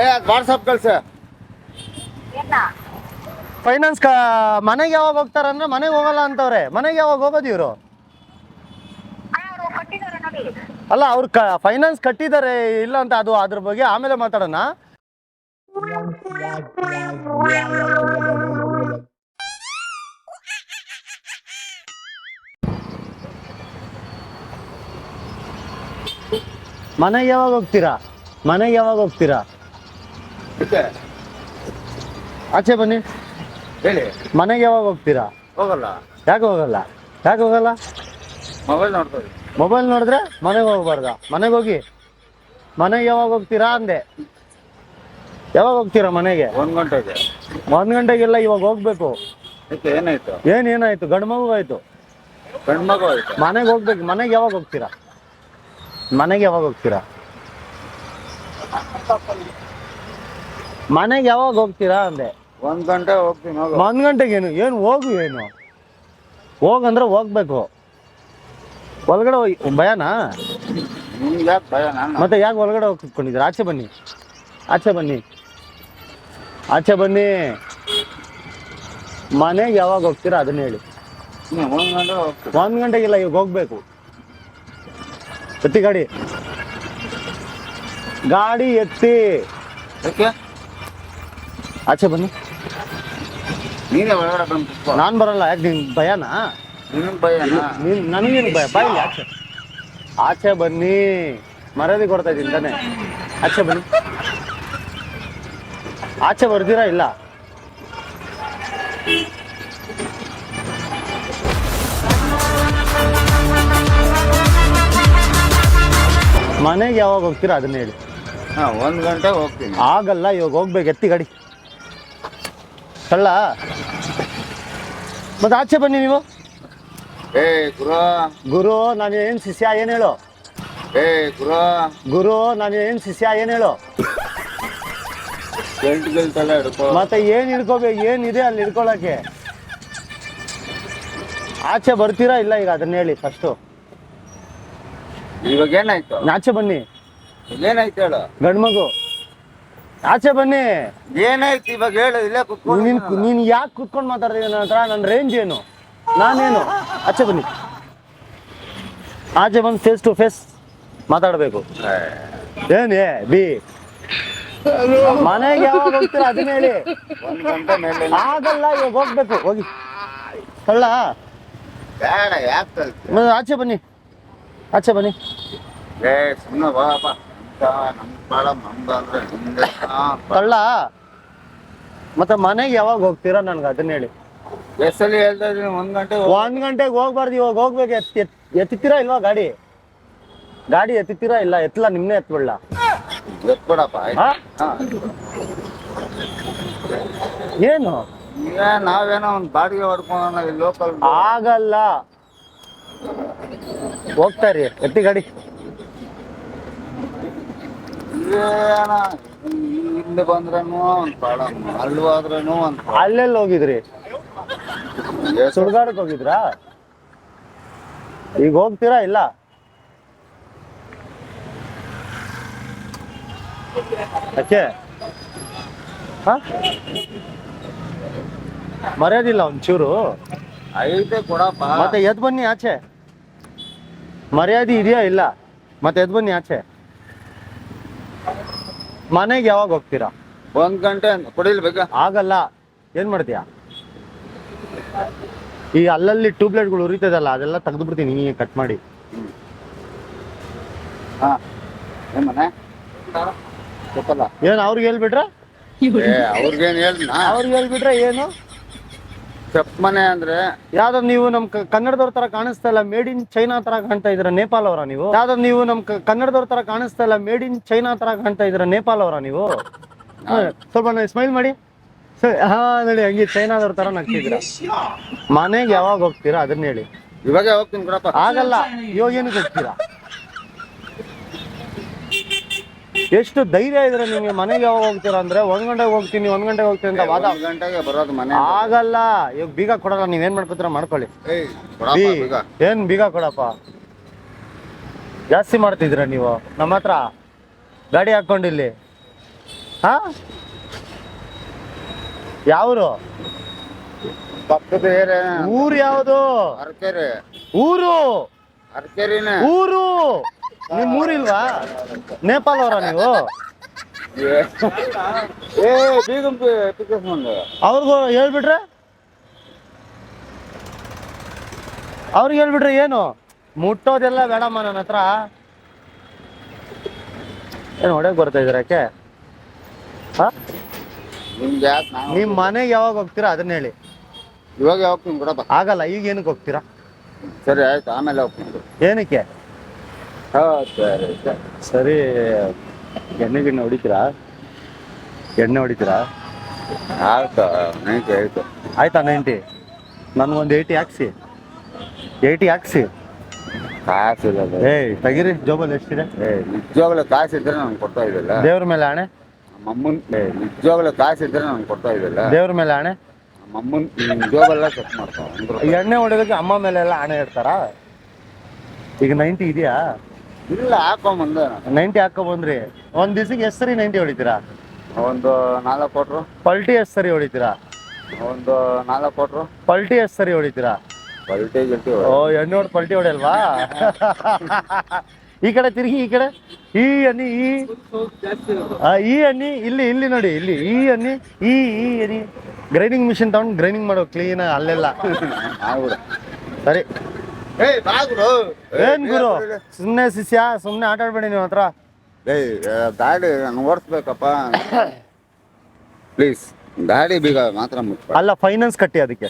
ಏ ಅದು ವಾಟ್ಸಪ್ ಕಳ್ಸ ಫೈನಾನ್ಸ್ ಕ ಮನೆಗೆ ಯಾವಾಗ ಹೋಗ್ತಾರಂದ್ರೆ ಮನೆಗೆ ಹೋಗಲ್ಲ ಅಂತವ್ರೆ. ಮನೆಗೆ ಯಾವಾಗ ಹೋಗೋದು ಇವರು? ಅಲ್ಲ ಅವ್ರು ಕ ಫೈನಾನ್ಸ್ ಕಟ್ಟಿದ್ದಾರೆ ಇಲ್ಲ ಅಂತ ಅದು ಅದ್ರ ಬಗ್ಗೆ ಆಮೇಲೆ ಮಾತಾಡೋಣ. ಮನೆಗೆ ಯಾವಾಗ ಹೋಗ್ತೀರಾ? ಮನೆಗೆ ಯಾವಾಗ ಹೋಗ್ತೀರಾ? ಆಚೆ ಬನ್ನಿ. ಹೇಳಿ. ಮನೆಗೆ ಯಾವಾಗ ಹೋಗ್ತೀರಾ? ಹೋಗಲ್ಲ. ಯಾಕೆ ಹೋಗಲ್ಲ? ಯಾಕೆ ಹೋಗಲ್ಲ? ಮೊಬೈಲ್ ನೋಡ್ತಾರೆ ಮೊಬೈಲ್ ನೋಡಿದ್ರೆ ಮನೆಗೆ ಹೋಗ್ಬಾರ್ದ? ಮನೆಗೆ ಹೋಗಿ. ಮನೆಗೆ ಯಾವಾಗ ಹೋಗ್ತೀರಾ ಅಂದೆ. ಯಾವಾಗ ಹೋಗ್ತೀರಾ ಮನೆಗೆ? ಒಂದು ಗಂಟೆಗೆ. ಒಂದು ಗಂಟೆಗೆಲ್ಲ ಇವಾಗ ಹೋಗ್ಬೇಕು. ಏನಾಯ್ತು? ಏನ್ ಏನಾಯ್ತು? ಗಂಡು ಮಗು ಆಯ್ತು ಗಂಡು ಮಗು ಆಯ್ತು ಮನೆಗೆ ಹೋಗ್ಬೇಕು. ಮನೆಗೆ ಯಾವಾಗ ಹೋಗ್ತೀರಾ? ಮನೆಗೆ ಯಾವಾಗ ಹೋಗ್ತೀರಾ? ಮನೆಗೆ ಯಾವಾಗ ಹೋಗ್ತೀರಾ ಅಂದೆ. ಒಂದ್ ಗಂಟೆ ಹೋಗ್ತೀನಿ ಹೋಗು. ಒಂದ್ ಗಂಟೆಗೆ ಏನು? ಏನು ಹೋಗು ಏನು? ಹೋಗಂದ್ರೆ ಹೋಗ್ಬೇಕು. ಒಳಗಡೆ ಹೋಗಿ ಭಯನಾ? ನಿಮ್ಗೆ ಯಾಕೆ ಭಯ ನಾನು? ಮತ್ತೆ ಯಾಕೆ ಒಳಗಡೆ ಹೋಗಿ ಕುತ್ಕೊಂಡಿದ್ದೀರಾ? ಆಚೆ ಬನ್ನಿ. ಆಚೆ ಬನ್ನಿ. ಆಚೆ ಬನ್ನಿ. ಮನೆಗೆ ಯಾವಾಗ ಹೋಗ್ತೀರಾ ಅದನ್ನ ಹೇಳಿ. ಒಂದ್ ಗಂಟೆ ಹೋಗ್ತೀನಿ. ಒಂದ್ ಗಂಟೆಗಿಲ್ಲ ಇವಾಗ ಹೋಗ್ಬೇಕು. ಎತ್ತಿ ಗಾಡಿ. ಗಾಡಿ ಎತ್ತಿ. ಯಾಕೆ? ಆಚೆ ಬನ್ನಿ. ನೀನೇ ಒಳಗಡೆ ಬಂದು ಕುತ್ಕೋ. ನಾನ್ ಬರಲ್ಲ ಯಾಕೆ ನಿನ್ ಭಯನಾ? ನಿನಗ್ ಭಯನಾ? ನೀನ್ ನನಗೇನು ಭಯ. ಬಾಯಿಲಿ ಆಚೆ. ಆಚೆ ಬನ್ನಿ. ಮರ್ಯಾದೆ ಕೊಡ್ತಾ ಇದ್ದೀನಿ ತಾನೆ. ಆಚೆ ಬನ್ನಿ. ಆಚೆ ಬರ್ತೀರಾ ಇಲ್ಲ? ಮನೆಗೆ ಯಾವಾಗ ಹೋಗ್ತೀರಾ? ಅದನ್ನ ಹೇಳಿ. ಹಾ ಒಂದು ಗಂಟೆ ಹೋಗ್ತೀನಿ. ಆಗಲ್ಲ ಇವಾಗ ಹೋಗ್ಬೇಕು ಎತ್ತಿ ಗಾಡಿ. ಕಳ್ಳ ಮತ್ತೆ ಆಚೆ ಬನ್ನಿ ನೀವು. ಏ ಗುರು. ಗುರು ನಾನು ಏನ್ ಶಿಷ್ಯ ಏನ್ ಹೇಳು? ಏ ಗುರು. ಗುರು ನಾನು ಏನ್ ಶಿಷ್ಯ ಏನ್ ಹೇಳು? ಎಲ್ಲ ಹಿಡ್ಕೋ. ಮತ್ತೆ ಏನ್ ಹಿಡ್ಕೋಬೇಕು ಏನಿದೆ ಅಲ್ಲಿ ಹಿಡ್ಕೊಳಕ್ಕೆ? ಆಚೆ ಬರ್ತೀರಾ ಇಲ್ಲ ಈಗ ಅದನ್ನ ಹೇಳಿ ಫಸ್ಟು ಇವಾಗ ಏನಾಯ್ತು? ಆಚೆ ಬನ್ನಿ. ಏನಾಯ್ತು ಹೇಳು? ಗಂಡು ಮಗು ಆಚೆ ಬನ್ನಿ. ಏನಾಯ್ತು ಇವಾಗ ಹೇಳು ಇಲ್ಲೇ ಕುತ್ಕೊಂಡು ನೀನ್ ನೀನ್ ಯಾಕೆ ಕುತ್ಕೊಂಡು ಮಾತಾಡ್ತೀನಿ ನನ್ನ ಹತ್ರ? ನನ್ನ ರೇಂಜ್ ಏನು? ನಾನೇನು? ಆಚೆ ಬನ್ನಿ. ಆಚೆ ಬಂದು ಫೇಸ್ ಟು ಫೇಸ್ ಮಾತಾಡಬೇಕು. ಏನೇ ಬಿ. ಮನೆಗೆ ಯಾವಾಗ ಹೋಗ್ತೀರ? ಅದನ್ನ ಹೇಳಿ. ಒಂದ್ ಗಂಟೆ ಮೇಲೆ. ಆಗಲ್ಲ ಇವಾಗ ಹೋಗ್ಬೇಕು. ಹೋಗಿ. ಕಳ್ಳ. ಬೇಡ ಯಾಕೆ ಆಚೆ ಬನ್ನಿ. ಆಚೆ ಬನ್ನಿ. ಏ ಸುಮ್ಮನೆ ಬಾಪ ಕಳ್ಳ ಮತ್ತೆ ಮನೆಗೆ ಯಾವಾಗ ಹೋಗ್ತೀರಾ ನನ್ಗೆ ಅದನ್ನ ಹೇಳಿ. ಎಷ್ಟಲ್ಲಿ ಹೇಳ್ತಾ ಇದ್ದೀನಿ ಒಂದ್ ಗಂಟೆ ಒಂದ್ ಗಂಟೆಗೆ ಹೋಗ್ಬಾರ್ದು ಇವಾಗ ಹೋಗ್ಬೇಕು ಎತ್ ಎತ್- ಎತ್ತಿತ್ತೀರಾ ಇಲ್ವಾ ಗಾಡಿ? ಗಾಡಿ ಎತ್ತಿತ್ತೀರಾ ಇಲ್ಲ ಎತ್ತಲ್ಲ ನಿಮ್ನೆ ಎತ್ಬಿಡ್ಲ? ಎತ್ಬಿಡಪ್ಪ. ಏನು? ನಾವೇನೋ ಒಂದ್ ಬಾಡಿಗೆ ಹೊಡ್ಕೊಂಡ್ ಲೋಕಲ್ ಆಗಲ್ಲ. ಹೋಗ್ತಾರಿ ಎತ್ತಿ ಗಾಡಿ. ಏನ? ಇಲ್ಲಿ ಬಂದ್ರೇನು ಒಂದ್ ಬಾಳ ಅಲ್ಲಿ ಹೋದ್ರೇನು ಒಂದ್ ಅಲ್ಲೆಲ್ಲಿ ಹೋಗಿದ್ರಿ? ಎಷ್ಟು ಸುಡ್ಗಾಡಕ್ ಹೋಗಿದ್ರಾ? ಈಗ ಹೋಗ್ತೀರಾ ಇಲ್ಲ? ಯಾಕೆ? ಹ? ಮರ್ಯಾದಿಲ್ಲ ಒಂಚೂರು. ಐತೆ ಕೊಡಪ್ಪ. ಮತ್ತೆ ಎದ್ ಬನ್ನಿ ಆಚೆ. ಮರ್ಯಾದೆ ಇದೆಯಾ ಇಲ್ಲ? ಮತ್ತೆ ಎದ್ ಬನ್ನಿ ಆಚೆ. ಮನೆಗೆ ಯಾವಾಗ ಹೋಗ್ತೀರಾ? ಒಂದ್ ಗಂಟೆ ಕೊಡಿಲ್ಬೇಕಾ ಕೊಡಿಲ್ ಬೇಕ? ಆಗಲ್ಲ. ಏನ್ ಮಾಡ್ತೀಯಾ? ಈ ಅಲ್ಲಲ್ಲಿ ಟ್ಯೂಬ್ಲೈಟ್ಗಳು ಉರಿತದಲ್ಲ ಅದೆಲ್ಲ ತೆಗೆದು ನೀ ಕಟ್ ಮಾಡಿ. ಹಾ. ಏನ್ ಮನೆ? ಗೊತ್ತಲ್ಲ. ಏನ್ ಅವ್ರಿಗೆ ಹೇಳ್ಬಿಟ್ರೆ? ಅವ್ರಿಗೇನ್ ಅವ್ರಿಗೆ ಹೇಳ್ಬಿಟ್ರೆ ಏನು? ಮನೆ ಅಂದ್ರೆ ಯಾವ್ದೋ ನೀವು ನಮ್ ಕ- ಕನ್ನಡದವ್ರ ತರ ಕಾಣಿಸ್ತಾ ಇಲ್ಲ ಮೇಡ್ ಇನ್ ಚೈನಾ ತರ ಕಾಣ್ತಾ ಇದ್ರ ನೇಪಾಲ್ ಅವರ ನೀವು? ಯಾವ್ದೋ ನೀವು ನಮ್ ಕ- ಕನ್ನಡದವ್ರ ತರ ಕಾಣಿಸ್ತಾ ಇಲ್ಲ ಮೇಡ್ ಇನ್ ಚೈನಾ ತರ ಕಾಣ್ತಾ ಇದ್ರ ನೇಪಾಲ್ ಅವರ ನೀವು? ಹ, ಸ್ವಲ್ಪ ಸ್ಮೈಲ್ ಮಾಡಿ. ಸರಿ ಹಾ ನೋಡಿ ಹಂಗೆ ಚೈನಾದವ್ರ ತರ ನಗ್ತಿದ್ರ ಮನೆಗೆ ಯಾವಾಗ ಹೋಗ್ತೀರಾ ಅದನ್ನ ಹೇಳಿ. ಇವಾಗ ಹೋಗ್ತೀನಿ ಬಿಡಪ್ಪ. ಆಗಲ್ಲ ಇವಾಗ ಏನಕ್ಕೆ ಹೋಗ್ತೀರಾ? ಎಷ್ಟು ಧೈರ್ಯ ಇದ್ರೆ ನಿಮ್ಗೆ ಮನೆಗೆ ಯಾವಾಗ ಹೋಗ್ತೀರಾ ಅಂದ್ರೆ ಒಂದ್ ಗಂಟೆಗೆ ಹೋಗ್ತೀನಿ ಒಂದ್ ಗಂಟೆಗೆ ಹೋಗ್ತೀನಿ ಅಂತ ವಾದ. ಒಂದ್ ಗಂಟೆಗೆ ಬರೋದು ಮನೆ ಆಗಲ್ಲ. ಇವಾಗ ಬೀಗ ಕೊಡಲ್ಲ ಏನ್ ಮಾಡ್ಕೊತೀರ ಮಾಡ್ಕೊಳ್ಳಿ. ಏಯ್ ಕೊಡಪ್ಪ ಬೀ ಬೇಗ. ಏನ್ ಬೀಗ ಕೊಡಪ್ಪ? ಜಾಸ್ತಿ ಮಾಡ್ತಿದ್ರ ನೀವು? ನಮ್ಮ ಹತ್ರ? ಗಾಡಿ ಹಾಕೊಂಡಿಲ್ಲಿ ಹಾ? ಯಾವ್ರು? ಪಕ್ಕದ ಊರು ಯಾವುದು? ಅರಕೆರೆ. ಊರು? ಅರಕೆರಿನೇ. ಊರು? ನಿಮ್ ಊರಿಲ್ವಾ? ನೇಪಾಲ್ ಅವರ ನೀವು ಅವ್ರಿಗೂ ಹೇಳ್ಬಿಟ್ರೆ ಅವ್ರಿಗೆ ಹೇಳ್ಬಿಟ್ರೆ ಏನು? ಮುಟ್ಟೋದೆಲ್ಲ ಬೇಡಮ್ಮ ನನ್ನ ಹತ್ರ. ಏನು ಹೊಡೆಯಕ್ ಬರ್ತಾ ಇದ್ರ ಯಾಕೆ? ನಿಮ್ ಮನೆಗೆ ಯಾವಾಗ ಹೋಗ್ತೀರಾ? ಅದನ್ನ ಹೇಳಿ. ಇವಾಗ ಯಾವಾಗ ಬಿಡಪ್ಪ. ಆಗಲ್ಲ ಈಗ ಏನಕ್ಕೆ ಹೋಗ್ತೀರಾ? ಸರಿ ಆಯ್ತು. ಆಮೇಲೆ ಹೋಗ್ತೀನಿ ಏನಕ್ಕೆ? ಸರಿ ಸರಿ. ಸರಿ ಎಣ್ಣೆ ಗಿಣ್ಣೆ ಹೊಡಿತೀರಾ? ಎಣ್ಣೆ ಹೊಡಿತೀರಾ? ಆಯ್ತು ನೈಂಟಿ ಆಯ್ತು. ಆಯ್ತಾ ನೈಂಟಿ ನನ್ಗೊಂದು ಏಯ್ಟಿ ಹಾಕ್ಸಿ. ಏಯ್ಟಿ ಹಾಕ್ಸಿ. ಕಾಸಿಲ್ಲ. ಏಯ್ ತೆಗೀರಿ ಜೋಬಲ್ಲಿ ಎಷ್ಟಿದೆ? ಏಯ್ ನಿಜವಾಗ್ಲೂ ಇದ್ರೆ ನಾನು ಕೊಡ್ತಾ ಇದ್ದಿಲ್ಲ. ದೇವ್ರ ಮೇಲೆ ಆಣೆ. ಮಮ್ಮನ್ ಏ ನಿಜವಾಗ್ಲೂ ಇದ್ರೆ ನಾನು ಕೊಡ್ತಾ ಇದ್ದಿಲ್ಲ. ದೇವ್ರ ಮೇಲೆ ಆಣೆ. ಮಮ್ಮನ್ ಜೋಬೆಲ್ಲ ಚೆಕ್ ಮಾಡ್ತಾವ. ಎಣ್ಣೆ ಹೊಡೆದಕ್ಕೆ ಅಮ್ಮ ಮೇಲೆ ಎಲ್ಲ ಆಣೆ ಇಡ್ತಾರಾ? ಈಗ ನೈಂಟಿ ಇದೆಯಾ? ಇಲ್ಲ ಹಾಕೊಂಬಂದೆ ನೈಂಟಿ ಹಾಕೊ ಬಂದ್ರಿ ಒಂದ್ ದಿವ್ಸಕ್ಕೆ ಎಷ್ಟು ಸರಿ ನೈಂಟಿ ಹೊಡಿತೀರಾ? ಒಂದು ನಾಲ್ಕು ಕೊಟ್ರು. ಪಲ್ಟಿ ಎಷ್ಟು ಸರಿ ಹೊಡಿತೀರಾ? ಒಂದು ನಾಲ್ಕು ಕೊಟ್ರು. ಪಲ್ಟಿ ಎಷ್ಟು ಸರಿ ಹೊಡಿತೀರಾ? ಪಲ್ಟಿ ಗಿಲ್ಟಿ ಓ ಎಣ್ಣೆ ಹೊಡೆದು ಪಲ್ಟಿ ಹೊಡೆಯಲ್ವಾ? ಈ ಕಡೆ ತಿರುಗಿ ಈ ಕಡೆ. ಈ ಅನ್ನಿ ಈ. ಆ, ಈ ಅನ್ನಿ ಇಲ್ಲಿ ಇಲ್ಲಿ ನೋಡಿ ಇಲ್ಲಿ. ಈ ಅನ್ನಿ ಈ ಈ ಅನ್ನಿ ಗ್ರೈನಿಂಗ್ ಮಿಷಿನ್ ತಗೊಂಡು ಗ್ರೈನಿಂಗ್ ಮಾಡೋ ಕ್ಲೀನ್ ಅಲ್ಲೆಲ್ಲ. ಆಗ್ಬಿಡ. ಸರಿ. ಏನ್ ಗುರು? ಸುಮ್ನೆ ಶಿಷ್ಯ ಸುಮ್ನೆ ಆಟ ಆಡ್ಬೇಡಿ ನೀವು ಹತ್ರ. ಏಯ್ ಗಾಡಿ ನಾನು ಓಡಿಸ್ಬೇಕಪ್ಪ ಪ್ಲೀಸ್ ಗಾಡಿ ಬೀಗ ಮಾತ್ರ ಮುಟ್ಬೇಡ. ಅಲ್ಲ ಫೈನಾನ್ಸ್ ಕಟ್ಟಿ ಅದಕ್ಕೆ.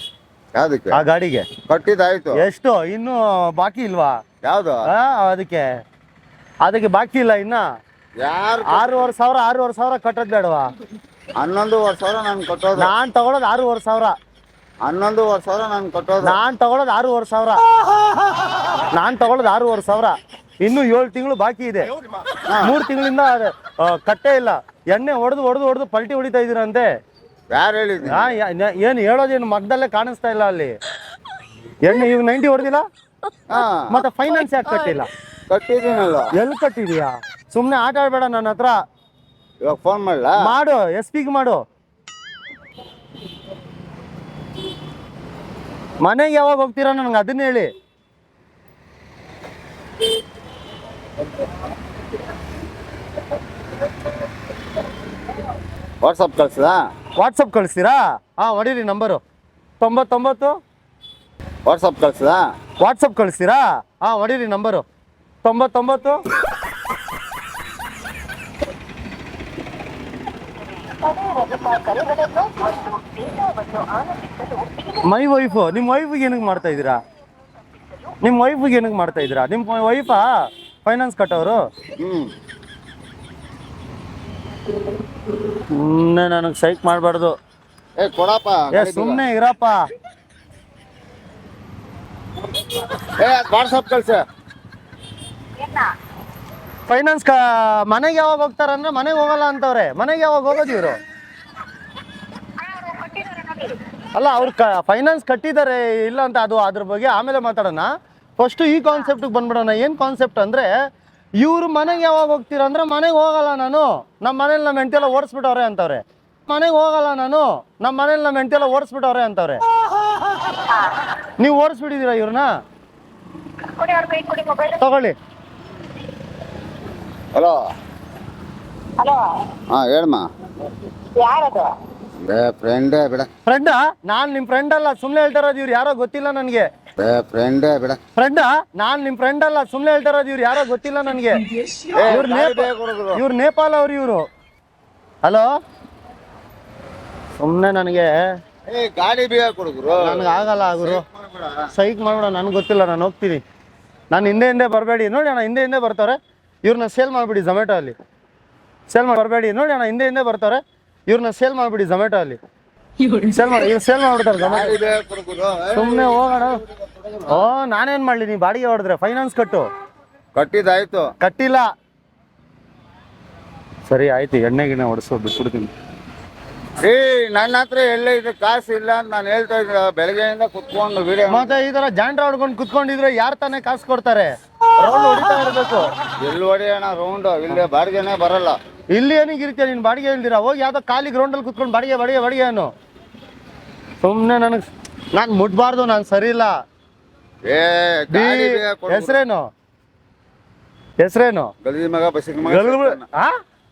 ಯಾವ್ದಕ್ಕೆ? ಆ ಗಾಡಿಗೆ. ಕಟ್ಟಿದಾಯ್ತು ಎಷ್ಟು? ಇನ್ನು ಬಾಕಿ ಇಲ್ವಾ? ಯಾವ್ದು? ಆ, ಅದಕ್ಕೆ. ಅದಕ್ಕೆ ಬಾಕಿ ಇಲ್ಲ ಇನ್ನ. ಯಾರು ಆರೂವರೆ ಸಾವಿರ ಆರೂವರೆ ಸಾವಿರ ಕಟ್ಟದ್ ಬೇಡವಾ? ಹನ್ನೊಂದುವರೆ ಸಾವಿರ ನಾನು ಕಟ್ಟೋದು. ನಾನ್ ತಗೊಳೋದು ಆರೂವರೆ ಸಾವಿರ. ಹನ್ನೊಂದುವರೆ ಸಾವಿರ ನಾನು ಕಟ್ಟೋದು. ನಾನು ತಗೊಳ್ಳೋದು ಆರೂವರೆ ಸಾವಿರ. ನಾನು ತಗೊಳ್ಳೋದು ಆರೂವರೆ ಸಾವಿರ. ಇನ್ನು ಏಳು ತಿಂಗಳು ಬಾಕಿ ಇದೆ. ಮೂರು ತಿಂಗಳಿಂದ ಕಟ್ಟೆ ಇಲ್ಲ. ಎಣ್ಣೆ ಹೊಡೆದು ಹೊಡೆದು ಹೊಡೆದು ಪಲ್ಟಿ ಹೊಡಿತಾ ಇದೀರಂತೆ ಯಾರು ಹೇಳಿದ್ರು ಹಾಂ ಏನು ಹೇಳೋದು ಏನ್ ಹೇಳೋದೇನು ಮಗ್ದಲ್ಲೇ ಕಾಣಿಸ್ತಾ ಇಲ್ಲ ಅಲ್ಲಿ. ಎಣ್ಣೆ ಈಗ ನೈಂಟಿ ಹೊಡೆದಿಲ್ಲ? ಮತ್ತೆ ಫೈನಾನ್ಸ್ ಯಾಕೆ ಕಟ್ಟಿಲ್ಲ? ಕಟ್ಟಿದ್ದೀನಲ್ಲ. ಎಲ್ಲಿ ಕಟ್ಟಿದೀಯಾ? ಸುಮ್ಮನೆ ಆಟ ಆಡ್ಬೇಡ ನನ್ನ ಹತ್ರ. ಇವಾಗ ಫೋನ್ ಮಾಡಲ್ಲ ಮಾಡು ಎಸ್ ಪಿಗೆ ಮಾಡು. ಮನೆಗೆ ಯಾವಾಗ ಹೋಗ್ತೀರಾ ನನಗೆ ಅದನ್ನ ಹೇಳಿ. ವಾಟ್ಸಪ್ ಕಳ್ಸದಾ? ವಾಟ್ಸಪ್ ಕಳಿಸ್ತೀರಾ? ಹಾಂ ಹೊಡೀರಿ ನಂಬರು. ತೊಂಬತ್ತೊಂಬತ್ತು. ವಾಟ್ಸಪ್ ಕಳ್ಸದಾ? ವಾಟ್ಸಪ್ ಕಳಿಸ್ತೀರಾ? ಹಾಂ ಹೊಡೀರಿ ನಂಬರು. ತೊಂಬತ್ತೊಂಬತ್ತು. ಮೈ ವೈಫ್ ನಿಮ್ಮ ವೈಫಿಗೆ ಏನಕ್ಕೆ ಮಾಡ್ತಾ ಇದ್ದೀರಾ? ನಿಮ್ಮ ವೈಫಿಗೆ ಏನಕ್ಕೆ ಮಾಡ್ತಾ ಇದ್ದೀರಾ? ನಿಮ್ಮ ವೈಫಾ ಫೈನಾನ್ಸ್ ಕಟ್ಟೋರು? ಸುಮ್ಮನೆ ನನಗೆ ಸೈಕ್ ಮಾಡಬಾರ್ದು. ಏ ಸುಮ್ಮನೆ ಇರಪ್ಪ. ವಾಟ್ಸಪ್ ಕಳ್ಸ. ಫೈನಾನ್ಸ್ ಮನೆಗೆ ಯಾವಾಗ ಹೋಗ್ತಾರಂದ್ರೆ ಮನೆಗೆ ಹೋಗಲ್ಲ ಅಂತವ್ರೆ. ಮನೆಗೆ ಯಾವಾಗ ಹೋಗೋದು ಇವರು ಅವ್ರು ಕೊಟ್ಟಿದ್ದಾರೆ ನೋಡಿ ಅಲ್ಲ ಅವ್ರು ಕ ಫೈನಾನ್ಸ್ ಕಟ್ಟಿದ್ದಾರೆ ಇಲ್ಲ ಅಂತ ಅದು ಅದ್ರ ಬಗ್ಗೆ ಆಮೇಲೆ ಮಾತಾಡೋಣ. ಫಸ್ಟು ಈ ಕಾನ್ಸೆಪ್ಟಿಗೆ ಬಂದ್ಬಿಡೋಣ. ಏನು ಕಾನ್ಸೆಪ್ಟ್ ಅಂದರೆ ಇವ್ರು ಮನೆಗೆ ಯಾವಾಗ ಹೋಗ್ತೀರ ಅಂದ್ರೆ ಮನೆಗೆ ಹೋಗಲ್ಲ ನಾನು. ನಮ್ಮ ಮನೇಲಿ ನಮ್ಮ ಹೆಂಡತಿ ಎಲ್ಲ ಓಡಿಸ್ಬಿಟ್ಟವ್ರೆ ಅಂತವ್ರೆ. ಮನೆಗೆ ಹೋಗಲ್ಲ ನಾನು. ನಮ್ಮ ಮನೇಲಿ ನಮ್ಮ ಹೆಂಡತಿ ಎಲ್ಲ ಓಡಿಸ್ಬಿಟ್ಟವ್ರೆ ಅಂತವ್ರೆ. ನೀವು ಓಡಿಸ್ಬಿಟ್ಟಿದ್ದೀರಾ ಇವ್ರನ್ನ? ಕೊಡಿ ಅವ್ರ ಕೈ ಕೊಡಿ ಮೊಬೈಲ್ ತಗೊಳ್ಳಿ. ಹಲೋ ಹಲೋ ಹಾ ಹೇಳಮ್ಮ. ಯಾರದು? ಫ್ರೆಂಡೇ ಬಿಡ. ಫ್ರೆಂಡಾ ನಾನು ನಿಮ್ಮ ಫ್ರೆಂಡ್ ಅಲ್ಲ ಸುಮ್ಮನೆ ಹೇಳ್ತಾ ಇರೋದು ಇವ್ರು ಯಾರೋ ಗೊತ್ತಿಲ್ಲ ನನಗೆ. ಫ್ರೆಂಡೇ ಬಿಡ. ಫ್ರೆಂಡಾ ನಾನು ನಿಮ್ಮ ಫ್ರೆಂಡ್ ಅಲ್ಲ ಸುಮ್ಮನೆ ಹೇಳ್ತಾ ಇರೋದು ಇವ್ರು ಯಾರೋ ಗೊತ್ತಿಲ್ಲ ನನಗೆ. ಇವ್ರು ಇವ್ರು ನೇಪಾಲ್ ಅವ್ರು ಇವರು. ಹಲೋ ಸುಮ್ನೆ ನನಗೆ. ಏ ಗಾಡಿ ಬೀಗ ಕೊಡುಗ್ರು ನನಗೆ ಆಗಲ್ಲ ಗುರು. ಸೈಕ್ ಮಾಡ್ಬೇಡ. ನನಗೆ ಗೊತ್ತಿಲ್ಲ ನಾನು ಹೋಗ್ತೀನಿ. ನಾನು ಹಿಂದೆ ಹಿಂದೆ ಬರಬೇಡಿ. ನೋಡಿ ಅಣ್ಣ ಹಿಂದೆ ಹಿಂದೆ ಬರ್ತಾರೆ. ಇವ್ರನ್ನ ಸೇಲ್ ಮಾಡಿಬಿಡಿ ಝೊಮ್ಯಾಟೋ ಅಲ್ಲಿ. ಸೇಲ್ ಮಾಡಿ ಬರಬೇಡಿ. ನೋಡಿ ಅಣ್ಣ ಹಿಂದೆ ಹಿಂದೆ ಬರ್ತಾರೆ. ಇವ್ರನ್ನ ಸೇಲ್ ಮಾಡ್ಬಿಡಿ ಝೊಮ್ಯಾಟೊ ಅಲ್ಲಿ. ಸೇಲ್ ಮಾಡಿ ಇವ್ರು ಸೇಲ್ ಮಾಡ್ಬಿಡ್ತಾರೆ ಸುಮ್ಮನೆ ಹೋಗೋಣ. ಓ ನಾನೇನ್ ಮಾಡ್ಲಿ? ನೀ ಬಾಡಿಗೆ ಹೊಡೆದ್ರೆ ಫೈನಾನ್ಸ್ ಕಟ್ಟು. ಕಟ್ಟಿದಾಯ್ತು ಕಟ್ಟಿಲ್ಲ. ಸರಿ ಆಯ್ತು ಎಣ್ಣೆ ಗಿಣ್ಣೆ ಹೊಡೆಸೋ ಬಿಟ್ಬಿಡ್ತೀನಿ. ಏ ನನ್ನ ಹತ್ರ ಎಲ್ಲೇ ಇದ್ರೆ ಕಾಸು ಇಲ್ಲ ಅಂತ ನಾನು ಹೇಳ್ತಾ ಇದ್ದೆ ಬೆಳಗ್ಗೆಯಿಂದ ಕುತ್ಕೊಂಡು ವಿಡಿಯೋ ಮತ್ತೆ ಈ ತರ ಜಾಂಡ್ರ ಹೊಡ್ಕೊಂಡು ಕುತ್ಕೊಂಡಿದ್ರೆ ಯಾರು ತಾನೇ ಕಾಸು ಕೊಡ್ತಾರೆ? ರೌಂಡ್ ಹೊಡಿತಾ ಇರಬೇಕು. ಎಲ್ಲಿ ಹೊಡೆಯೋಣ ರೌಂಡ್ ಇಲ್ಲೇ ಬಾಡಿಗೆನೇ ಬರಲ್ಲ. ಇಲ್ಲಿ ಏನಿಗೆ ಇರ್ತೀಯ ನೀನು ಬಾಡಿಗೆ ಹೇಳ್ದಿರಾ? ಹೋಗಿ ಯಾವ್ದೋ ಖಾಲಿ ಗ್ರೌಂಡಲ್ಲಿ ಕುತ್ಕೊಂಡು ಬಾಡಿಗೆ ಬಾಡಿಗೆ ಬಾಡಿಗೆ ಅನ್ನು. ಸುಮ್ಮನೆ ನನಗೆ ನಾನು ಮುಟ್ಬಾರ್ದು ನಾನು ಸರಿ ಇಲ್ಲ. ಹೆಸರೇನು? ಹೆಸರೇನು?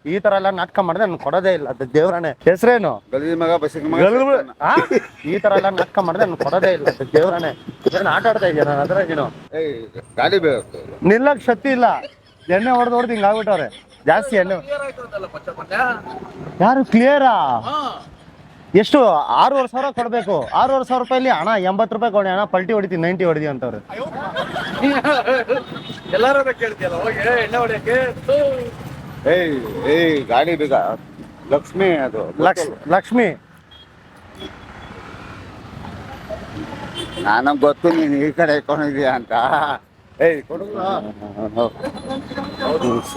ಈ ತರ ಎಲ್ಲ ನಾಟಕ ಮಾಡಿದ್ರೆ ನಾನು ಕೊಡೋದೇ ಇಲ್ಲ ದೇವ್ರಾಣೆ ಹೆಸರೇನು? ಈ ತರ ಎಲ್ಲ ನಾಟಕ ಮಾಡಿದ್ರೆ ನಾನು ಕೊಡೋದೇ ಇಲ್ಲ ದೇವ್ರಾಣೆ ಏನು ಆಟ ಆಡ್ತಾ ಇದೆಯಾ ನಾನು ಅದ್ರ ನೀನು ನಿಲ್ಲಕ್ ಶಕ್ತಿ ಇಲ್ಲ. ಎಣ್ಣೆ ಹೊಡೆದು ಹೊಡೆದು ಹಿಂಗೆ ಆಗ್ಬಿಟ್ಟವ್ರೆ. ಜಾಸ್ತಿ ಹಣ್ಣು ಯಾರು ಕ್ಲಿಯರಾ ಎಷ್ಟು? ಆರೂವರೆ ಸಾವಿರ ಕೊಡಬೇಕು. ಆರೂವರೆ ಸಾವಿರ ರೂಪಾಯಲ್ಲಿ ಹಣ ಎಂಬತ್ತು ರೂಪಾಯಿ ಕೊಡಿ ಹಣ ಪಲ್ಟಿ ಹೊಡಿತೀನಿ ನೈಂಟಿ ಹೊಡಿದಿ ಅಂತವ್ರೆ. ಎಲ್ಲಾರು ಕೇಳ್ತಿಯಲ್ಲ ಹೋಗಿ ಎಣ್ಣೆ ಹೊಡಿಯಕ್ಕೆ? ಏಯ್ ಏಯ್ ಗಾಡಿ ಬೇಗ. ಲಕ್ಷ್ಮಿ ಅದು. ಲಕ್ಷ್ ಲಕ್ಷ್ಮಿ. ನಾನು ಗೊತ್ತು ನೀನು ಈ ಕಡೆ ಇಟ್ಕೊಂಡಿದ್ಯಾ ಅಂತ.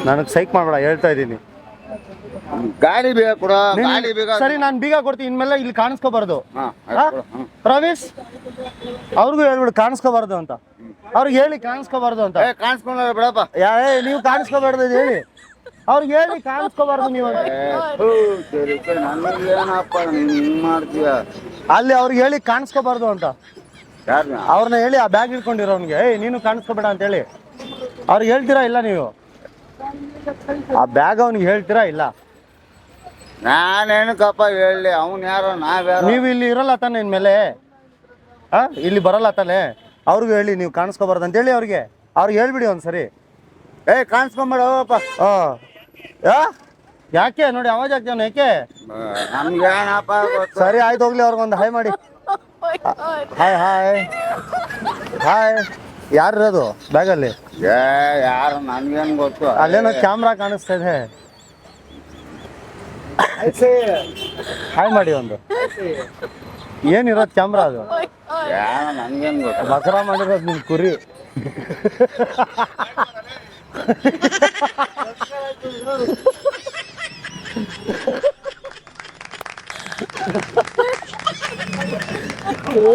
ನನಗೆ ಸೈಕ್ ಮಾಡಬೇಡ ಹೇಳ್ತಾ ಇದ್ದೀನಿ. ಗಾಡಿ ಬೀಗ ಕೊಡ ಗಾಡಿ ಬೇಗ ಸರಿ ನಾನು ಬೀಗ ಕೊಡ್ತೀನಿ ಇನ್ಮೇಲೆ ಇಲ್ಲಿ ಕಾಣಿಸ್ಕೋಬಾರ್ದು. ಪ್ರವೀಶ್. ಅವ್ರಿಗೂ ಹೇಳ್ಬಿಡು ಕಾಣಿಸ್ಕೋಬಾರ್ದು ಅಂತ. ಅವ್ರಿಗೆ ಹೇಳಿ ಕಾಣಿಸ್ಕೋಬಾರ್ದು ಅಂತ. ಏ ಕಾಣಿಸ್ಕೊಂಡ ಬಿಡಪ್ಪ. ಯಾ ನೀವು ಕಾಣಿಸ್ಕೋಬಾರ್ದು ಹೇಳಿ. ಅವ್ರಿಗೆ ಹೇಳಿ ಕಾಣಿಸ್ಕೋಬಾರ್ದು ನೀವು ಅಲ್ಲಿ ಅವ್ರಿಗೆ ಹೇಳಿ ಕಾಣಿಸ್ಕೋಬಾರ್ದು ಅಂತ. ಅವ್ರನ್ನ ಹೇಳಿ ಆ ಬ್ಯಾಗ್ ಇಟ್ಕೊಂಡಿರೋ ಏಯ್ ನೀನು ಕಾಣಿಸ್ಕೋಬೇಡ ಅಂತ ಹೇಳಿ ಅವ್ರಿಗೆ ಹೇಳ್ತೀರಾ ಇಲ್ಲ ನೀವು? ಆ ಬ್ಯಾಗ್ ಅವ್ನಿಗೆ ಹೇಳ್ತೀರಾ ಇಲ್ಲ? ನಾನೇನಕ್ಕಪ್ಪ ಹೇಳಿ? ಅವ್ನು ಯಾರೋ ನಾವ್ಯಾರೋ ನೀವು ಇಲ್ಲಿ ಇರಲ್ಲ ತಾನೆ ಇನ್ಮೇಲೆ? ಆ ಇಲ್ಲಿ ಬರಲ್ಲ ತಾನೆ? ಅವ್ರಿಗೂ ಹೇಳಿ ನೀವು ಕಾಣಿಸ್ಕೋಬಾರ್ದು ಅಂತ ಹೇಳಿ ಅವ್ರಿಗೆ. ಅವ್ರಿಗೆ ಹೇಳ್ಬಿಡಿ ಒಂದ್ಸರಿ. ಏ ಕಾಣಿಸ್ಕೊಂಬೇಡ ಹೋಗಪ್ಪ. ಆ. ಯಾ ಯಾಕೆ? ನೋಡಿ ಅವಾಜ್ ಆಗ್ತಾನೆ ಯಾಕೆ? ಏನಪ್ಪ ಸರಿ ಆಯ್ತು ಹೋಗ್ಲಿ ಅವ್ರಿಗೊಂದು ಹಾಯ್ ಮಾಡಿ. ಹಾಯ್ ಹಾಯ್ ಹಾಯ್ ಯಾರಿರೋದು ಬ್ಯಾಗಲ್ಲಿ? ಏ ಯಾರು? ನನ್ಗೇನು ಗೊತ್ತು. ಅಲ್ಲೇನೋ ಕ್ಯಾಮ್ರಾ ಕಾಣಿಸ್ತಾ ಇದೆ. ಹಾಯ್ ಮಾಡಿ ಒಂದು. ಏನಿರೋದು ಕ್ಯಾಮ್ರಾ ಅದು? ಯಾರು ನನ್ಗೇನು ಗೊತ್ತು. ಮಕರ ಮಾಡಿರೋದು ನಿಮ್ ಕುರಿ. โอ้